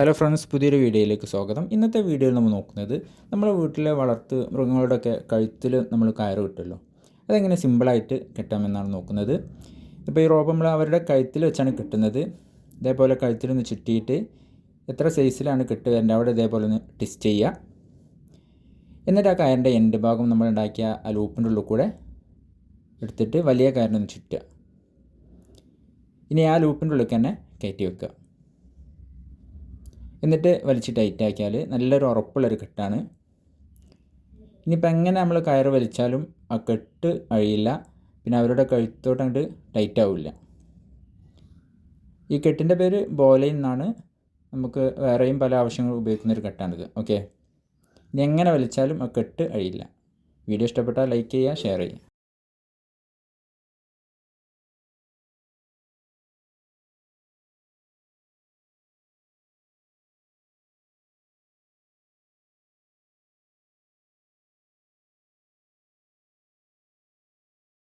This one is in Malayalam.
ഹലോ ഫ്രണ്ട്സ് പുതിയൊരു വീഡിയോയിലേക്ക് സ്വാഗതം. ഇന്നത്തെ വീഡിയോയിൽ നമ്മൾ നോക്കുന്നത് നമ്മുടെ വീട്ടിലെ വളർത്ത് മൃഗങ്ങളുടെയൊക്കെ കഴുത്തിൽ നമ്മൾ കയറ് കിട്ടുമല്ലോ അതെങ്ങനെ സിമ്പിളായിട്ട് കെട്ടാമെന്നാണ് നോക്കുന്നത്. ഇപ്പോൾ ഈ റോപ്പ് നമ്മൾ അവരുടെ കഴുത്തിൽ വെച്ചാണ് കിട്ടുന്നത്. ഇതേപോലെ കഴുത്തിലൊന്ന് ചുറ്റിയിട്ട് എത്ര സൈസിലാണ് കെട്ട് വരേണ്ടത് അവിടെ ഇതേപോലെ ഒന്ന് ടിസ്റ്റ് ചെയ്യുക. എന്നിട്ട് ആ കയറിന്റെ എൻഡ് ഭാഗം നമ്മൾ ഉണ്ടാക്കിയ ആ ലൂപ്പിന്റെ ഉള്ളിൽ കൂടെ എടുത്തിട്ട് വലിയ കയറിനൊന്ന് ചുറ്റുക. ഇനി ആ ലൂപ്പിന്റെ ഉള്ളിൽ തന്നെ കയറ്റി വെക്കുക. എന്നിട്ട് വലിച്ച് ടൈറ്റ് ആക്കിയാൽ നല്ലൊരു ഉറപ്പുള്ളൊരു കെട്ടാണ്. ഇനിയിപ്പോൾ എങ്ങനെ നമ്മൾ കയർ വലിച്ചാലും ആ കെട്ട് അഴിയില്ല. പിന്നെ അവരുടെ കഴുത്തോട്ട് അങ്ങോട്ട് ടൈറ്റ് ആവില്ല. ഈ കെട്ടിന്റെ പേര് ബോലയിൽ നിന്നാണ് നമുക്ക് വേറെയും പല ആവശ്യങ്ങൾ ഉപയോഗിക്കുന്ന ഒരു കെട്ടാണിത്. ഓക്കെ? ഇനി എങ്ങനെ വലിച്ചാലും ആ കെട്ട് അഴിയില്ല. വീഡിയോ ഇഷ്ടപ്പെട്ടാൽ ലൈക്ക് ചെയ്യുക ഷെയർ ചെയ്യുക.